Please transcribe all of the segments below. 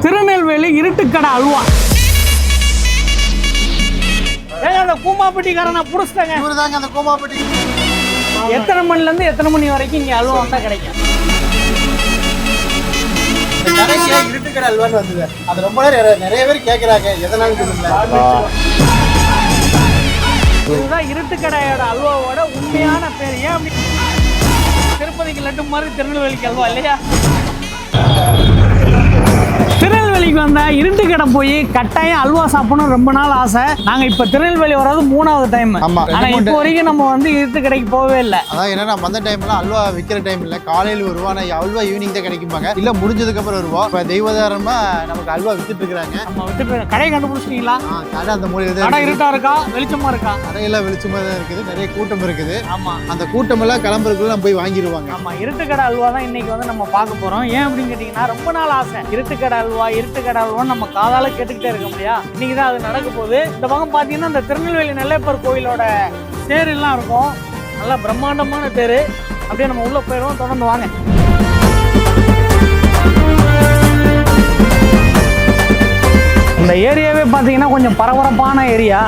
திருநெல்வேலி இருட்டுக்கடை அல்வா. ஏங்க அந்த கூமாப்பட்டிக்காரன் நான் புடிச்சிட்டேங்க. இவரு தாங்க அந்த கோமாப்பட்டி. எத்தனை மணில இருந்து எத்தனை மணி வரைக்கும் இங்க அல்வா வந்தா கிடைக்கும்? இருட்டுக்கடை அல்வான்னு வந்தது. அது ரொம்ப நேரம் நிறைய- நிறைய பேர் கேட்கறாங்க எதனால தெரியல. இதுதான் இருட்டுக்கடையோட அல்வாவோட உண்மையான பேர். ஏன் அப்படி திருப்பதிக்கு லட்டு மாதிரி திருநெல்வேலிக்கு அல்வா இல்லையா? திருநெல்வேலிக்கு வந்த இருட்டு கடை போய் கட்டாயம் அல்வா சாப்பிடணும் ரொம்ப நாள் ஆசை. நாங்க இப்ப திருநெல்வேலி வர்றது மூணாவது டைம் ஆனா இப்போ வரைக்கும் நம்ம வந்து இருட்டு கடைக்கு போகவே இல்லை. அதான் என்னன்னா வந்த டைம்ல அல்வா விற்கிற டைம் இல்ல. காலையில் வருவா அல்வா ஈவினிங் தான் கிடைக்குமாங்க இல்ல முடிஞ்சதுக்கு அப்புறம் வருவோம். இப்ப தெய்வதாரமா நமக்கு அல்வா வித்துட்டு இருக்காங்க நம்ம விட்டு கடையை கண்டுபிடிச்சிட்டீங்களா? கடை அந்த மூலையில தான் கடை. இருட்டா இருக்கா? வெளிச்சமா இருக்கா? கடையெல்லாம் வெளிச்சமா தான் இருக்குது. நிறைய கூட்டம் இருக்குது. ஆமா. அந்த கூட்டம் எல்லாம் கிளம்புறதுக்குள்ள நம்ம போய் வாங்கிடுவாங்க. ஆமா இருட்டுக்கடை அல்வா தான் இன்னைக்கு வந்து நம்ம பார்க்க போறோம். ஏன் அப்படின்னு கேட்டீங்கன்னா ரொம்ப நாள் ஆசை. இருட்டுக்கடை அல்வா இருட்டுக்கடை அல்வா நம்ம காதால கேட்டுக்கிட்டே இருக்க முடியா? இன்னைக்கு தான் அது நடக்க போகுது இந்த பக்கம் பார்த்தீங்கன்னா இந்த திருநெல்வேலி நெல்லைப்பர் கோயிலோட தேர் எல்லாம் இருக்கும். நல்லா பிரம்மாண்டமான தேர். அப்படியே நம்ம உள்ளே போயிடுவோம். தொடர்ந்து வாங்க. இந்த ஏரியாவே பார்த்தீங்கன்னா கொஞ்சம் பரபரப்பான ஏரியா.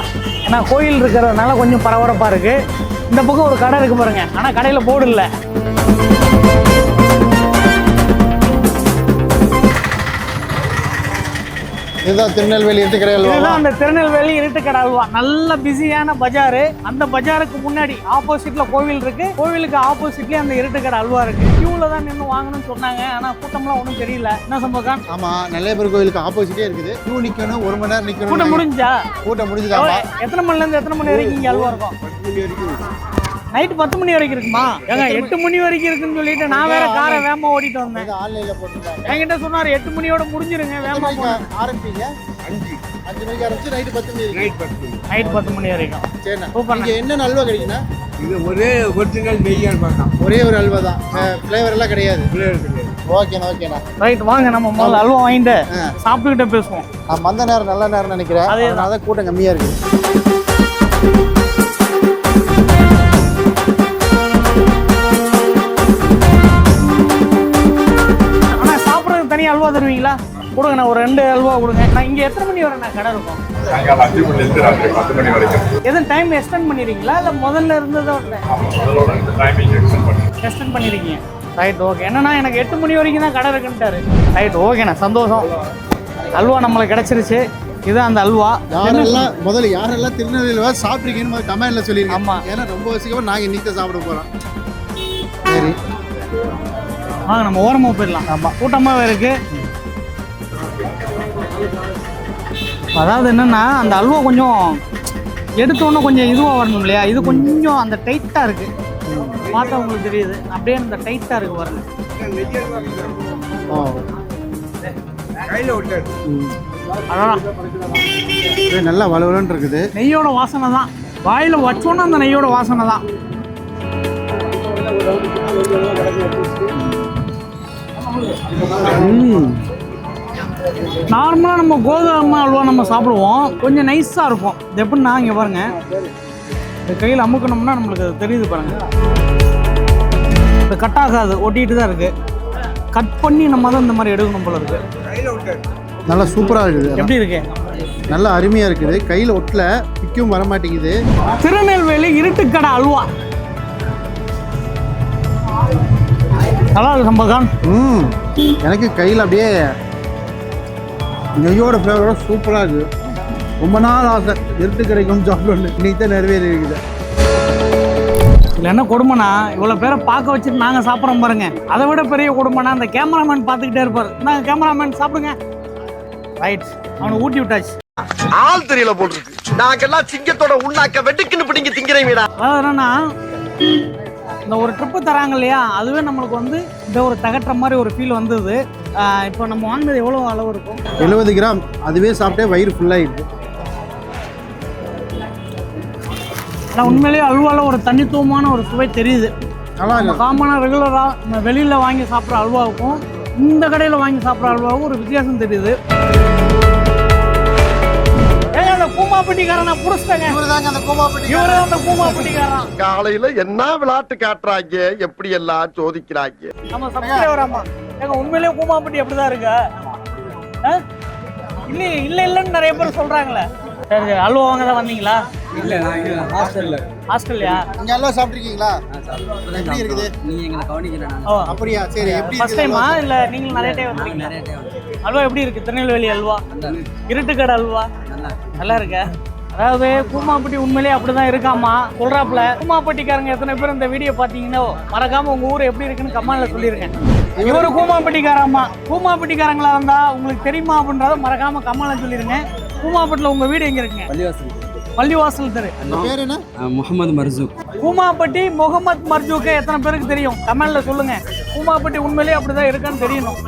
ஏன்னா கோயில் இருக்கிறதுனால கொஞ்சம் பரபரப்பாக இருக்குது இந்த பக்கம் ஒரு கடை இருக்கு பாருங்க. ஆனால் கடையில் போர்டு இல்லை. இதுதான் திருநெல்வேலி இருட்டுக்கடை அல்வா. இதுதான் அந்த திருநெல்வேலி இருட்டுக்கடை அல்வா. நல்ல பிஸியான பஜாரு. அந்த பஜாருக்கு முன்னாடி ஆப்போசிட்ல கோவில் இருக்கு. கோவிலுக்கு ஆப்போசிட்லயே அந்த இருட்டுக்கடை அல்வா இருக்கு. கியூல தான் நின்று வாங்கணும்னு சொன்னாங்க. ஆனா கூட்டம்லாம் ஒன்றும் தெரியல. என்ன சம்பவம்? ஆமா நெல்லையப்பர் கோயிலுக்கு ஆப்போசிட்டே இருக்குது. கியூ நிக்கணும் ஒரு மணி நேரம் கூட்டம் நிக்கணும் முடிஞ்சா? கூட்டம் முடிஞ்சுதாமா எத்தனை மணில இருந்து எத்தனை மணி வரைக்கும் இங்க அல்வா இருக்கும். நைட் பத்து மணி வரைக்கும் இருக்குமா? ஏங்க எட்டு மணி வரைக்கும் இருக்குன்னு சொல்லிட்டு நான் வேற காரை வேகமா ஓடிட்டு வந்தேன். ஆன்லைன்ல போட்டுருக்காங்க என்கிட்ட சொன்னாரு எட்டு மணியோட முடிஞ்சிருங்க மணிக்கு? ஆரம்பிப்பீங்க அஞ்சு. அஞ்சு மணிக்கு ஆரம்பிச்சு நைட்டு பத்து மணி வரைக்கும். நைட் பத்து மணி. வரைக்கும். சரிண்ணா. சூப்பர்ண்ணா. இங்க என்ன அல்வா கிடைக்குண்ணா இது ஒரே ஒரிஜினல் நெய்யான்னு பார்க்கலாம் ஒரே ஒரு அல்வா தான். ஃப்ளேவர் எல்லாம் கிடையாது. கிடையாது. ஓகேண்ணா ஓகேண்ணா ரைட் வாங்க நம்ம முதல்ல அல்வா வாங்கிட்டு. சாப்பிட்டுக்கிட்டே பேசுவோம். நான் வந்த நேரம் நல்ல நேரம் நினைக்கிறேன். அதே அதனால தான் கூட்டம் கம்மியா இருக்கு. தருவீங்களா கொடுங்க நான் ஒரு ரெண்டு அல்வா கொடுங்க. நான் இங்க எத்தனை மணி வரை நான் கடை இருக்கும்? சாயங்காலம் அஞ்சு மணிலேருந்து ராத்திரி பத்து மணி வரைக்கும். எதுவும் டைம் எக்ஸ்டெண்ட் பண்ணிடுறீங்களா? இல்லை முதல்ல இருந்ததோட முதலோட இந்த டைமிங் எக்ஸ்டெண்ட் பண்ணி. எக்ஸ்டெண்ட் பண்ணிருக்கீங்க ரைட் ஓகே என்னன்னா எனக்கு எட்டு மணி வரைக்கும் தான் கடை இருக்குன்ட்டாரு. ரைட் ஓகேண்ணா சந்தோஷம். அல்வா நம்மளுக்கு கிடைச்சிருச்சு. இதுதான் அந்த அல்வா. யாரெல்லாம் முதல்ல யாரெல்லாம் திருநெல்வேலி சாப்பிட்றீங்கன்னு முதல்ல கமெண்ட்ல சொல்லிருங்க. ஆமா. ஏன்னா ரொம்ப வசிக்கமா நாங்க இன்னைக்கு தான் சாப்பிட போறோம். சரி. வாங்க நம்ம ஓரமாக போயிடலாம். ஆமாம் கூட்டமாகவே இருக்கு. அதாவது என்னன்னா அந்த அல்வா கொஞ்சம் எடுத்தோன்னே கொஞ்சம் இதுவாக வரணும் இல்லையா? இது கொஞ்சம் அந்த டைட்டாக இருக்கு. பார்த்தா உங்களுக்கு தெரியுது. அப்படியே அந்த டைட்டாக இருக்கு பாருங்க. ஓ. கையில் விட்டாரு அதான் இது நல்லா வலுவலன்னு இருக்குது. நெய்யோட வாசனை தான். வாயில் வச்சோன்னே அந்த நெய்யோட வாசனை தான். நார்மலாக நம்ம கோதுமை அல்வா நம்ம சாப்பிடுவோம். கொஞ்சம் நைஸாக இருக்கும். இது எப்படின்னா இங்கே பாருங்க. இந்த கையில் அமுக்கணும்னா நம்மளுக்கு அது தெரியுது பாருங்க. இது கட் ஆகாது. ஒட்டிட்டு தான் இருக்கு. கட் பண்ணி நம்ம தான் இந்த மாதிரி எடுக்கணும் போல இருக்கு. கையில் விட்டாரு நல்லா சூப்பரா இருக்குது. எப்படி இருக்கு? நல்லா அருமையா இருக்குது. கையில ஒட்டல. பிக்கும் வர மாட்டேங்குது. திருநெல்வேலி இருட்டுக்கடை அல்வா. நல்லா இருக்கு சம்பகான் ம். எனக்கு கையில் அப்படியே நெய்யோட ஃப்ளேவரோட சூப்பராக இருக்குது ரொம்ப நாள் ஆசை. இருட்டு கிடைக்கும் சாப்பிடணும் இன்னைக்கு தான் நிறைவேறி இருக்குது இதில் என்ன கொடுமைனா இவ்வளோ பேரை பார்க்க வச்சுட்டு நாங்கள் சாப்பிட்றோம் பாருங்க. அதை விட பெரிய கொடுமைனா அந்த கேமராமேன் பார்த்துக்கிட்டே இருப்பார். நாங்கள் கேமராமேன் சாப்பிடுங்க. ரைட் அவனை ஊட்டி விட்டாச்சு. ஆள் தெரியல போட்டுருக்கு நாங்கெல்லாம் சிங்கத்தோட உண்ணாக்க வெட்டுக்குன்னு பிடிங்க திங்கிறீங்கடா அதாவது என்னன்னா இந்த ஒரு ட்ரிப்பு தராங்க இல்லையா? அதுவே நம்மளுக்கு வந்து இந்த ஒரு தகட்டுற மாதிரி ஒரு ஃபீல் வந்தது. இப்போ நம்ம வாங்கினது எவ்வளோ அளவு இருக்கும்? எழுபது கிராம். அதுவே சாப்பிட்டே வயிறு ஃபுல்லாகிடுது ஆனால் உண்மையிலேயே அல்வாவில் ஒரு தனித்துவமான ஒரு சுவை தெரியுது. நல்லா நம்ம காமனாக ரெகுலராக வெளியில் வாங்கி சாப்பிட்ற அல்வாவுக்கும் இந்த கடையில் வாங்கி சாப்பிட்ற அல்வாவுக்கும் ஒரு வித்தியாசம் தெரியுது. கூமாப்பட்டிக்காரன் நான் புடிச்சிட்டேங்க. இவரு தாங்க அந்த கோமாப்பட்டி இவரு அந்த கூமாப்பட்டிக்காரன். காலையில என்ன விளையாட்டு காட்டுறாங்க எப்படி எல்லாம் சோதிக்கிறாங்க? நம்ம சப்ஸ்கிரைபர் ஆமா ஏங்க உண்மையிலேயே கூமாப்பட்டி அப்படிதான் இருக்கு? இல்ல இல்ல இல்லன்னு நிறைய பேர் சொல்றாங்களே. சரி சரி அல்வா வாங்க தான் வந்தீங்களா? இல்லை நான் இங்கே ஹாஸ்டலில். ஹாஸ்டல்லையா? இங்க அல்வா சாப்பிட்ருக்கீங்களா எப்படி இருக்குது? நீங்க எங்களை ஓ. அப்படியா? சரி எப்படி ஃபர்ஸ்ட் டைமா இல்ல நீங்களும் நிறைய டைம் வந்திருக்கீங்க நிறைய டைம் அல்வா எப்படி இருக்கு? திருநெல்வேலி அல்வா. இருட்டுக்கடை அல்வா. நல்லா இருக்கு. அதாவது கூமாப்பட்டி உண்மையிலேயே அப்படிதான் இருக்காமா சொல்றாப்புல. கூமாப்பட்டிக்காரங்க எத்தனை பேர் இந்த வீடியோ பாத்தீங்கன்னா மறக்காம உங்க ஊர் எப்படி இருக்குன்னு கமெண்ட்ல சொல்லிருங்க. இவரு கூமாப்பட்டிக்காரம்மா கூமாப்பட்டிக்காரங்களா இருந்தா உங்களுக்கு தெரியுமா அப்படின்றத மறக்காம கமெண்ட்ல சொல்லிருங்க. கூமாப்பட்டில உங்க வீடு எங்க இருக்குங்க? பள்ளிவாசல். பள்ளிவாசல் தெரு. பேர் என்ன? முகமது மர்சூக் கூமாப்பட்டி முகமது மர்ஜூக்கு எத்தனை பேருக்கு தெரியும்? கமெண்ட்ல சொல்லுங்க. கூமாப்பட்டி உண்மையிலேயே அப்படிதான் இருக்கான்னு தெரியணும்.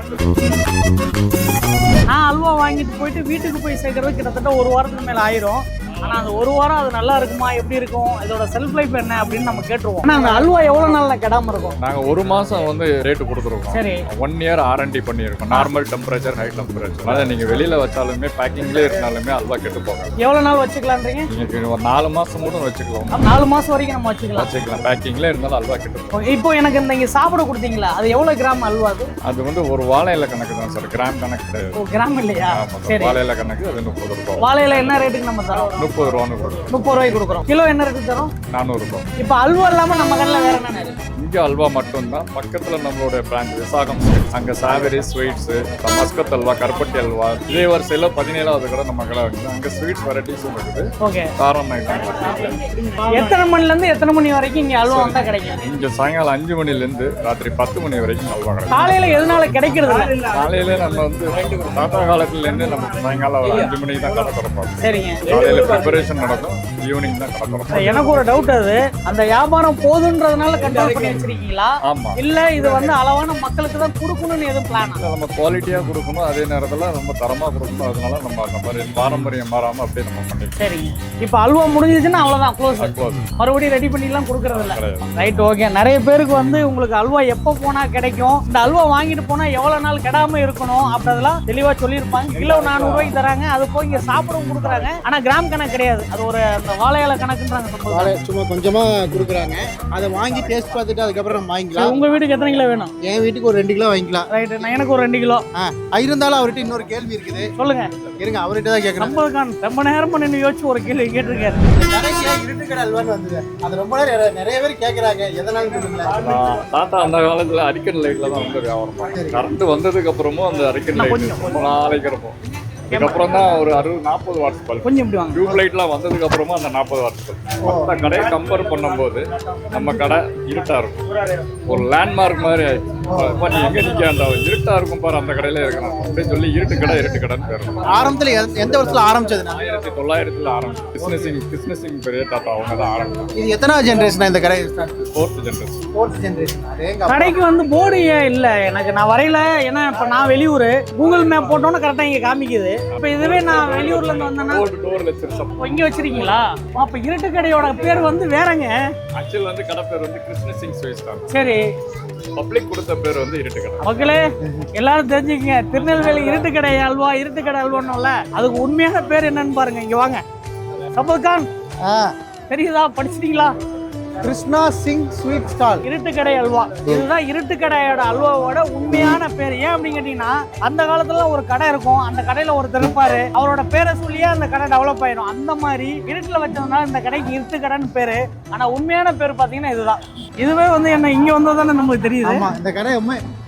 நான் அல்வா வாங்கிட்டு போயிட்டு வீட்டுக்கு போய் சேர்க்கறது கிட்டத்தட்ட ஒரு வாரத்துக்கு மேலே ஆயிரும். ஆனா அந்த ஒரு வாரம் அது நல்லா இருக்குமா? எப்படி இருக்கும்? இதோட செல்ஃப் லைஃப் என்ன அப்படின்னு நம்ம கேட்டுருவோம். ஆனா அந்த அல்வா எவ்வளவு நாள்ல கெடாம இருக்கும்? நாங்க ஒரு மாசம் வந்து ரேட்டு கொடுத்துருக்கோம். சரி. ஒன் இயர் ஆர்என்டி பண்ணியிருக்கோம். நார்மல் டெம்பரேச்சர் ஹை டெம்பரேச்சர் அதாவது நீங்க வெளியில வச்சாலுமே பேக்கிங்லேயே இருந்தாலுமே அல்வா கெட்டு போகாது. எவ்வளவு நாள் வச்சுக்கலான்றீங்க? நீங்க ஒரு நாலு மாசம் கூட வச்சுக்கலாம். நாலு மாசம் வரைக்கும் நம்ம வச்சுக்கலாம். வச்சுக்கலாம். பேக்கிங்ல இருந்தாலும் அல்வா கெட்டு போகும் இப்போ எனக்கு இந்த இங்க சாப்பிட கொடுத்தீங்களா? அது எவ்வளவு கிராம் அல்வா அது? அது வந்து ஒரு வாழை இலை கணக்கு தான் சார். கிராம் கணக்கு ஓ கிராம் இல்லையா? சார் சரி. வாழை இலை கணக்கு அது முப்பது ரூபாய். வாழையில என்ன ரேட்டுக்கு நம்ம தரோம்? முப்பது ரூபான்னு கொடுக்கும் முப்பது ரூபாய்க்கு கொடுக்குறோம். கிலோ என்ன ரேட்டுக்கு தரோம்? நானூறு ரூபாய் இப்போ அல்வா இல்லாம நம்ம கடையில் வேற என்ன இருக்கு? இங்கே அல்வா மட்டும்தான். பக்கத்துல நம்மளோட பிரான்ச் விசாகம். அங்க சாவரி ஸ்வீட்ஸ் மஸ்கத் அல்வா கருப்பட்டி அல்வா. இதே வரிசையில் பதினேழாவது கடை நம்ம கடை இருக்குது. அங்க ஸ்வீட்ஸ் வெரைட்டிஸும் இருக்குது. ஓகே. காரம் எத்தனை மணில இருந்து எத்தனை மணி வரைக்கும் இங்க அல்வா வந்தா கிடைக்கும்? இங்க சாயங்காலம் அஞ்சு மணிலேருந்து ராத்திரி பத்து மணி வரைக்கும் அல்வா கிடைக்கும். காலையில எதனால கிடைக்கிறது? காலையில நம்ம வந்து தாத்தா காலத்துலேருந்து நமக்கு சாயங்காலம் ஒரு அஞ்சு மணிக்கு தான் கடை திறப்போம் சரிங்க. காலையில ப்ரிப்பரேஷன் நடக்கும். ஈவினிங் தான் கடை எனக்கு ஒரு டவுட் அது. அந்த வியாபாரம் போதுன்றதுனால கண்ட்ரோல் பண்ணி வச்சிருக்கீங்களா? ஆமா. இல்ல இது வந்து அளவான மக்களுக்கு தான் கொடுக்கணும்னு எதுவும் பிளான் நம்ம குவாலிட்டியா கொடுக்கணும். அதே நேரத்துல ரொம்ப தரமா கொடுக்கணும். அதனால நம்ம அந்த மாதிரி பாரம்பரியம் மாறாம அப்படியே நம்ம பண்ணிக்கலாம். சரிங்க இப்போ அல்வா முடிஞ்சிச்சுன்னா அவ்வளவுதான் க்ளோஸ். மறுபடியும் ரெடி பண்ணிலாம் கொடுக்கறது இல்ல. ரைட் ஓகே நிறைய பேருக்கு வந்து உங்களுக்கு அல்வா எப்போ போனா கிடைக்கும்? இந்த அல்வா வாங்கிட்டு போனா எவ்வளவு நாள் கெடாம இருக்கணும்? அப்படின்றதெல்லாம் தெளிவா சொல்லியிருப்பாங்க. கிலோ நானூறு ரூபாய்க்கு தராங்க. அது போய் இங்க சாப்பிடவும் கொடுக்குறாங்க. ஆனா கிராம் கணக்கு கிடையாது. அது ஒரு அந்த வாழை இலை கணக்குன்றாங்க. வாழை சும்மா கொஞ்சமா கொடுக்குறாங்க. அதை வாங்கி டேஸ்ட் பார்த்துட்டு அதுக்கப்புறம் நம்ம வாங்கிக்கலாம். உங்க வீட்டுக்கு எத்தனை கிலோ வேணும்? என் வீட்டுக்கு ஒரு ரெண்டு கிலோ வாங்கிக்கலாம். ரைட் நான் எனக்கு ஒரு ரெண்டு கிலோ. ஆ இருந்தாலும் அவர்கிட்ட இன்னொரு கேள்வி இருக்குது. சொல்லுங்க. இருங்க அவர்கிட்ட தான் கேட்குறேன் நம்மளுக்கான் ரொம்ப நேரமா நின்று யோசிச்சு ஒரு கேள்வி கேட்டிருக்காரு. கடைக்கு இருட்டுக்கடை அல்வான்னு வந்தது. அது ரொம்ப நேரம் நிறைய பேர் கேட்குறாங்க எதனால சொல்லுங்களேன் நான் தாத்தா அந்த காலத்துல அரிக்கன் லைட்ல தான் வந்து வியாபாரம் கரண்ட் வந்ததுக்கு அப்புறமும் அந்த அரிக்கன் லைட் ரொம்ப நாளைக்கு இருக்கும் அதுக்கப்புறம் தான் ஒரு அறுபது நாற்பது வாட்ஸ் பல்ப் கொஞ்சம் இப்படி வாங்க. டியூப் லைட்லாம் வந்ததுக்கு அப்புறமா அந்த நாற்பது வாட்ஸ் பல்ப் மற்ற கடையை கம்பேர் பண்ணும்போது நம்ம கடை இருட்டா இருக்கும். ஒரு லேண்ட்மார்க் மாதிரி ஆயிடுச்சு. அப்ப நீ எங்க நிக்க அந்த இருட்டா இருக்கும் பாரு அந்த கடையில இருக்கணும். அப்படின்னு சொல்லி இருட்டு கடை இருட்டு கடைன்னு பேர். ஆரம்பத்தில் எந்த- வருஷத்துல ஆரம்பிச்சதுண்ணா? ஆயிரத்தி தொள்ளாயிரத்துல ஆரம்பிச்சு பிசினஸிங் பிசினஸிங் பெரிய தாத்தா அவங்க தான் ஆரம்பிச்சாங்க. இது எத்தனாவது ஜென்ரேஷனா இந்த கடை? ஃபோர்த் ஜென்ரேஷன் ஃபோர்த் ஜென்ரேஷன் கடைக்கு வந்து போர்டு இல்ல. எனக்கு நான் வரையில. ஏன்னா இப்ப நான் வெளியூர். கூகுள் மேப் போட்டோன்னு கரெக்டா இங்க காமிக்குது. இப்ப இதுவே நான் வெளியூர்ல இருந்து வந்தேன்னா இங்க வச்சிருக்கீங்களா? அப்ப இருட்டு கடையோட பேர் வந்து வேறங்க. ஆக்சுவல் வந்து கடை பேர் வந்து கிருஷ்ண சிங் ஸ்வீட்ஸ் தான். சரி. பப்ளிக் கொடுத்த பேர் வந்து இருட்டு கடை. மக்களே எல்லாரும் தெரிஞ்சுக்கங்க. திருநெல்வேலி இருட்டு கடை அல்வா இருட்டு கடை அல்வான்னு அதுக்கு உண்மையான பேர் என்னன்னு பாருங்க. இங்க வாங்க. சபத்கான் ஆ. தெரியுதா? படிச்சிட்டீங்களா? Krishna Singh sweet stall. இருட்டு கடை அல்வா. இதுதான் இருட்டு கடையோட அல்வாவோட உண்மையான பேர். ஏன் அப்படின்னு கேட்டீங்கன்னா அந்த காலத்துல ஒரு கடை இருக்கும். அந்த கடையில ஒருத்தர் இருப்பாரு. அவரோட பேரை சொல்லியே அந்த கடை டெவலப் ஆயிடும் அந்த மாதிரி இருட்டுல வச்சதுனால இந்த கடைக்கு இருட்டு கடைன்னு பேரு. ஆனா உண்மையான பேர் பாத்தீங்கன்னா இதுதான். இதுவே வந்து என்ன இங்க வந்ததானே நமக்கு தெரியுது? இந்த கடை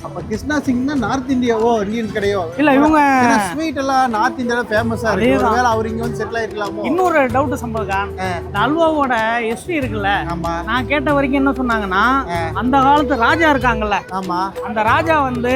அப்ப கிருஷ்ணா சிங்னா நார்த் இந்தியாவோ இந்தியன் கடையோ? இல்ல இவங்க ஸ்வீட் எல்லாம் நார்த் இந்தியால ஃபேமஸா இருக்கு. ஒருவேளை அவர் இங்க வந்து செட்டில் ஆயிருக்கலாமோ? இன்னொரு டவுட் சம்பவம் இந்த அல்வாவோட ஹிஸ்டரி இருக்குல்ல? ஆமா. நான் கேட்ட வரைக்கும் என்ன சொன்னாங்கன்னா அந்த காலத்து ராஜா இருக்காங்கல்ல? ஆமா. அந்த ராஜா வந்து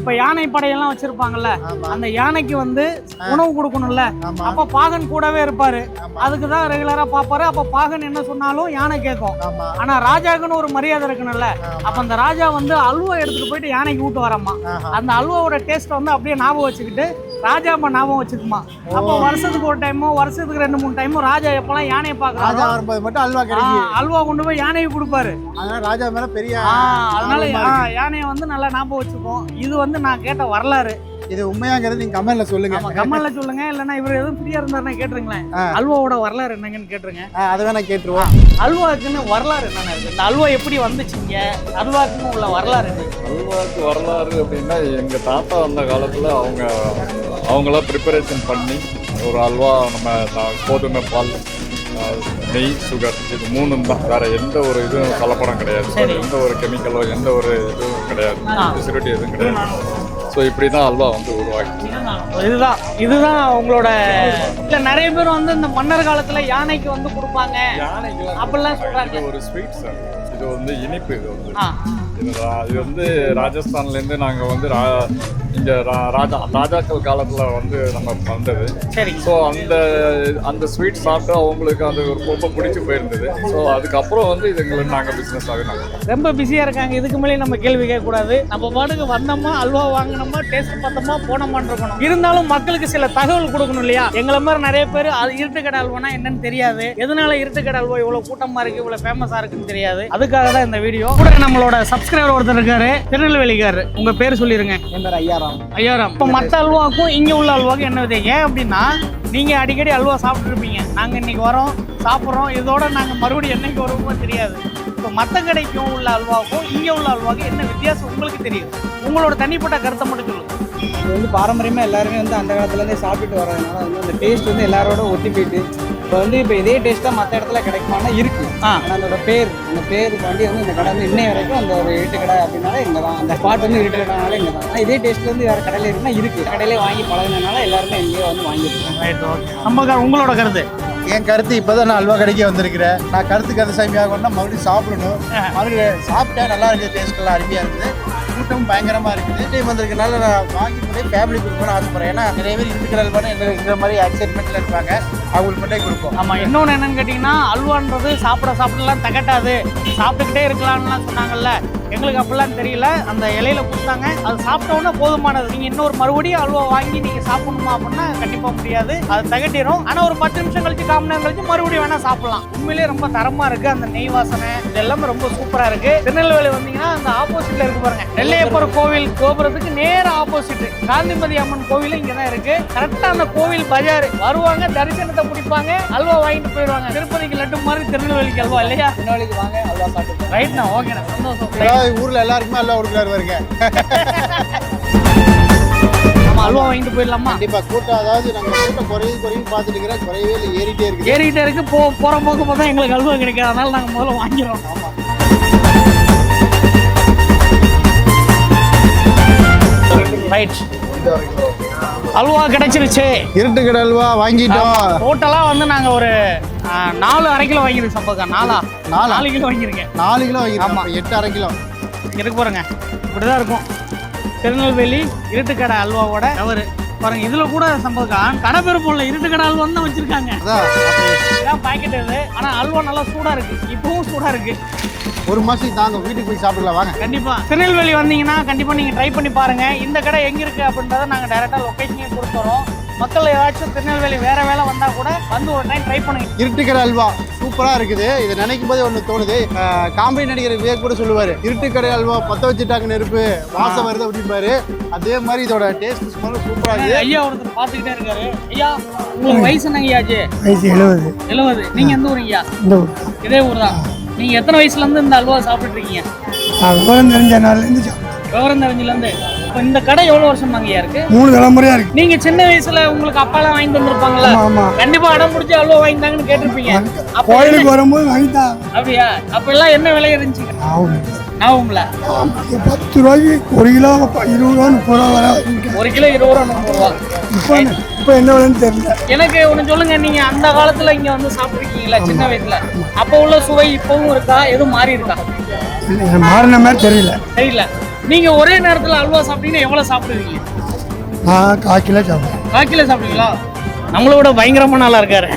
இப்ப யானை படையெல்லாம் வச்சிருப்பாங்கல்ல. அந்த யானைக்கு வந்து உணவு கொடுக்கணும்ல? அப்ப பாகன் கூடவே இருப்பாரு. அதுக்கு தான் ரெகுலரா பாப்பாரு. அப்ப பாகன் என்ன சொன்னாலும் யானை கேட்கும். ஆமா. ஆனா ராஜாக்குன்னு ஒரு மரியாதை இருக்கணும்ல? அப்ப அந்த ராஜா வந்து அல்வா எடுத்துட்டு போயிட்டு யானைக்கு ஊட்டு வரம்மா. அந்த அல்வாவோட டேஸ்ட் வந்து அப்படியே ஞாபகம் வச்சுக்கிட்டு ராஜா அம்மா ஞாபகம் வச்சுக்குமா. அப்போ வருஷத்துக்கு ஒரு டைமோ வருஷத்துக்கு ரெண்டு மூணு டைமோ ராஜா எப்பெல்லாம் யானையை ராஜா பாக்குறாரோ வரும்போது மட்டும் அல்வா கிடைக்கும் அல்வா கொண்டு போய் யானைக்கு கொடுப்பாரு. அதனால ராஜா மேல பெரிய அதனால. யானையை வந்து நல்லா ஞாபகம் வச்சுப்போம். இது வந்து நான் கேட்ட வரலாறு. இது உண்மையாங்கிறது நீங்க கமெண்ட்ல சொல்லுங்க. ஆமா கமல்ல சொல்லுங்க. இல்லைன்னா இவர் எதுவும் ஃப்ரீயா இருந்தாருன்னா கேட்டுருங்களேன். அல்வாவோட வரலாறு என்னங்கன்னு கேட்டுருங்க. அதை வேணா கேட்டுருவோம். அல்வாக்குன்னு வரலாறு என்னென்ன இருக்கு? இந்த அல்வா எப்படி வந்துச்சுங்க? அல்வாக்குன்னு உள்ள வரலாறு என்ன? அல்வாக்கு வரலாறு அப்படின்னா எங்க தாத்தா அந்த காலத்துல அவங்க அவங்களா ப்ரிப்பரேஷன் பண்ணி ஒரு அல்வா நம்ம கோதுமை பால் நெய் சுகர் இது மூணும் தான். வேற எந்த ஒரு இதுவும் கலப்படம் கிடையாது. எந்த ஒரு கெமிக்கலோ எந்த ஒரு இதுவும் கிடையாது. ஃபெசிலிட்டி எதுவும் கிடையாது. ஸோ இப்படி தான் அல்வா வந்து உருவாக்கி இதுதான் இதுதான். உங்களோட இல்ல நிறைய பேர் வந்து இந்த மன்னர் காலத்துல யானைக்கு வந்து கொடுப்பாங்க. அப்படிலாம் சொல்றாங்க. இது ஒரு ஸ்வீட் சார் இது வந்து இனிப்பு இது வந்து. இது இது வந்து ராஜஸ்தான்லேருந்து நாங்கள் வந்து ரா இங்கே ராஜா ராஜாக்கள் காலத்தில் வந்து நம்ம வந்தது. சரி. ஸோ அந்த அந்த ஸ்வீட் சாப்பிட்டு அவங்களுக்கு அது ஒரு ரொம்ப பிடிச்சி போயிருந்தது. ஸோ அதுக்கப்புறம் வந்து இது எங்களுக்கு நாங்கள் பிஸ்னஸ் ஆகினாங்க ரொம்ப பிஸியா இருக்காங்க. இதுக்கு மேலே நம்ம கேள்வி கேட்க கூடாது நம்ம பாட்டுக்கு வந்தோமா அல்வா வாங்கினோமா டேஸ்ட் பார்த்தோமா போனோமான்னு இருக்கணும். இருந்தாலும் மக்களுக்கு சில தகவல் கொடுக்கணும் இல்லையா? எங்களை மாதிரி நிறைய பேர் அது இருட்டுக்கடை அல்வானா என்னன்னு தெரியாது. எதனால இருட்டுக்கடை அல்வா இவ்வளவு கூட்டமா இருக்கு இவ்வளவு ஃபேமஸா இருக்குன்னு தெரியாது. அதுக்காக தான் இந்த வீடியோ. கூட நம்மளோட சப்ஸ்கிரைபர் ஒருத்தர் இருக்காரு. திருநெல்வேலிக்காரு உங்க பேர் சொல்லிருங்க. என் பேர் ஐயாராம். ஐயாயிரம் இப்போ மற்ற அல்வாவுக்கும் இங்கே உள்ள அல்வாவுக்கும் என்ன வித்தியாசம்? ஏன் அப்படின்னா நீங்கள் அடிக்கடி அல்வா சாப்பிட்ருப்பீங்க நாங்கள் இன்னைக்கு வரோம் சாப்பிட்றோம். இதோட நாங்கள் மறுபடியும் என்னைக்கு வருவோமோ தெரியாது. இப்போ மற்ற கடைக்கும் உள்ள அல்வாவுக்கும் இங்கே உள்ள அல்வாவுக்கும் என்ன வித்தியாசம்? உங்களுக்கு தெரியும். உங்களோட தனிப்பட்ட கருத்தை மட்டும் சொல்லுங்க. இது வந்து பாரம்பரியமாக எல்லாருமே வந்து அந்த காலத்துலேருந்தே சாப்பிட்டுட்டு வரதுனால வந்து அந்த டேஸ்ட் வந்து எல்லாரோட ஒட்டி போயிட்டு. இப்போ வந்து இப்போ இதே டேஸ்ட்டாக மற்ற இடத்துல கிடைக்குமானா இருக்கு. ஆ. ஆனால் அதோட பேர் அந்த பேர் வண்டி வந்து இந்த கடை வந்து இன்னை வரைக்கும் அந்த ஒரு இருட்டு கடை அப்படின்னால இங்கே தான். அந்த ஸ்பாட் வந்து இருட்டு கடைனால இங்கே தான். ஆனால் இதே டேஸ்ட் வந்து வேறு கடையில் இருக்குன்னா இருக்கு. கடையிலே வாங்கி பழகினனால எல்லாருமே இங்கேயே வந்து வாங்கியிருக்காங்க. நம்ம உங்களோட கருத்து? என் கருத்து இப்பதான் நான் அல்வா கடைக்கே வந்திருக்கிறேன். நான் கருத்து கருத்து சாமி ஆகணும்னா மறுபடியும் சாப்பிடணும். மறுபடியும் சாப்பிட்டேன் நல்லா இருக்குது டேஸ்ட் எல்லாம் அருமையா இருக்குது கூட்டம் பயங்கரமா இருக்குது டைம் வந்திருக்கனால நான் வாங்கி போய் ஃபேமிலி கொடுக்கணும்னு ஆசைப்படுறேன் ஏன்னா நிறைய பேர் இருக்கிற அல்வான்னு எங்களை இந்த மாதிரி எக்ஸைட்மெண்ட்ல இருப்பாங்க. அவங்களுக்கு மட்டும் கொடுப்போம். ஆமாம் இன்னொன்று என்னன்னு கேட்டிங்கன்னா அல்வான்றது சாப்பிட சாப்பிடலாம் தகட்டாது. சாப்பிட்டுக்கிட்டே இருக்கலாம்லாம் சொன்னாங்கல்ல. எங்களுக்கு அப்படிலாம் தெரியல. அந்த இலையில கொடுத்தாங்க. அது சாப்பிட்ட உடனே போதுமானது. நீங்கள் இன்னொரு மறுபடியும் அல்வா வாங்கி நீங்கள் சாப்பிடணுமா அப்படின்னா கண்டிப்பாக முடியாது. அது தகட்டிடும் ஆனால் ஒரு பத்து நிமிஷம் கழிச்சு காம நேரம் கழிச்சு மறுபடியும் வேணால் சாப்பிடலாம். உண்மையிலேயே ரொம்ப தரமாக இருக்குது அந்த நெய் வாசனை. இது எல்லாமே ரொம்ப சூப்பராக இருக்குது திருநெல்வேலி வந்தீங்கன்னா அந்த ஆப்போசிட்டில் இருக்கு பாருங்க. நெல்லையப்பர் கோவில் கோபுரத்துக்கு நேர ஆப்போசிட் காந்திமதி அம்மன் கோவில் இங்கே தான் இருக்கு கரெக்டாக அந்த கோவில் பஜார். வருவாங்க தரிசனத்தை பிடிப்பாங்க அல்வா வாங்கிட்டு போயிடுவாங்க. திருப்பதிக்கு லட்டு மாதிரி திருநெல்வேலிக்கு அல்வா இல்லையா? முன்னாடிக்கு வாங்க அல்வா சாப்பிட்டு ரைட்ண்ணா ஓகேண்ணா சந்தோஷம். அதாவது ஊர்ல எல்லாருக்குமே அல்வா கொடுக்குறாரு வருங்க. நம்ம அல்வா வாங்கிட்டு போயிடலாமா? கண்டிப்பா கூட்டம் அதாவது நாங்க கூட்டம் குறையுது குறையும் பார்த்துட்டு இருக்கிறோம் குறையவே இல்லை. ஏறிட்டே இருக்குது. ஏறிக்கிட்டே இருக்கு. போ போற போக்கு பார்த்தா எங்களுக்கு அல்வா கிடைக்காது. அதனால நாங்கள் முதல்ல வாங்கிறோம் ரைட் அல்வா கிடைச்சிருச்சு. இருட்டு கடை அல்வா வாங்கிட்டோம். டோட்டலாக வந்து நாங்கள் ஒரு நாலு அரை கிலோ வாங்கியிருக்கோம் சம்பக்கா. நாலா? நாலா? நாலு கிலோ வாங்கியிருக்கேன். நாலு கிலோ. வாங்கிட்டோம் எட்டு அரை கிலோ. இருக்கு பாருங்க இப்படிதான் இருக்கும். திருநெல்வேலி இருட்டுக்கடை அல்வாவோட கவரு பாருங்க இதுல கூட சம்பவக்கா கடை பேர் போடல இருட்டுக்கடை அல்வான்னு தான் வச்சிருக்காங்க. இதான் பாக்கெட் இது. ஆனா அல்வா நல்லா சூடா இருக்கு. இப்பவும் சூடா இருக்கு. ஒரு மாசத்துக்கு தாங்க வீட்டுக்கு போய் சாப்பிடலாம் வாங்க. கண்டிப்பா. திருநெல்வேலி வந்தீங்கன்னா கண்டிப்பா நீங்க ட்ரை பண்ணி பாருங்க. இந்த கடை எங்க இருக்கு அப்படின்றத நாங்க டைரக்டா லொகேஷனே கொடுத்துறோம். மக்கள் ஏதாச்சும் திருநெல்வேலி வேற வேலை வந்தா கூட வந்து ஒரு டைம் ட்ரை பண்ணுங்க. இருட்டுக்கடை அல்வா சூப்பரா இருக்குது. இதை நினைக்கும் போதே ஒன்று தோணுது காமெடி நடிகர் விவேக் கூட சொல்லுவாரு. இருட்டுக்கடை அல்வா பத்த வச்சுட்டாங்க நெருப்பு. வாசம் வருது அப்படிம்பாரு. அதே மாதிரி இதோட டேஸ்ட் ஸ்மெல் சூப்பரா இருக்குது ஐயா ஒருத்தர் பாத்துக்கிட்டே இருக்காரு. ஐயா உங்களுக்கு வயசு என்னங்க ஐயாச்சு வயசு எழுபது எழுபது நீங்க எந்த ஊர் ஐயா? இந்த ஊர். இதே ஊர் தான் நீங்க எத்தனை வயசுல இருந்து இந்த அல்வா சாப்பிட்டுட்டு இருக்கீங்க? விவரம் தெரிஞ்ச சாப்பிட்டேன். விவரம் தெரிஞ்சுல இருந்து. இந்த கடை எவ்வளவு வருஷம் ஐயா இருக்கு? மூணு தலைமுறையா இருக்கு. நீங்க சின்ன வயசுல உங்களுக்கு அப்பாலாம் வாங்கி தந்திருப்பாங்கல்ல? ஆமா. கண்டிப்பா அடம் பிடிச்சி அல்வா வாங்கிட்டாங்கன்னு கேட்டிருப்பீங்க. அப்ப கோயிலுக்கு வரும்போது வாங்கிட்டான் அப்படியா? அப்ப எல்லாம் என்ன விலை இருந்துச்சு? ஞாபகம்ல பத்து ரூபாய்க்கு ஒரு கிலோ இருபது ரூபா முப்பது ரூபா வர. ஒரு கிலோ இருபது ரூபா முப்பது ரூபா. இப்போ இப்போ என்ன விலைன்னு தெரியல. எனக்கு ஒண்ணு சொல்லுங்க நீங்க அந்த காலத்துல இங்க வந்து சாப்பிட்டுருக்கீங்களா சின்ன வயசுல? அப்ப உள்ள சுவை இப்பவும் இருக்கா எதுவும் மாறி இருக்கா மாறின மாதிரி தெரியல. தெரியல. நீங்க ஒரே நேரத்துல அல்வா சாப்பிட்டீங்கன்னா எவ்வளவு சாப்பிடுவீங்க? நான் கால் கிலோ சாப்பிட்டேன் கால் கிலோ சாப்பிடுவீங்களா? நம்மளோட பயங்கரமான ஆளா இருக்காரு.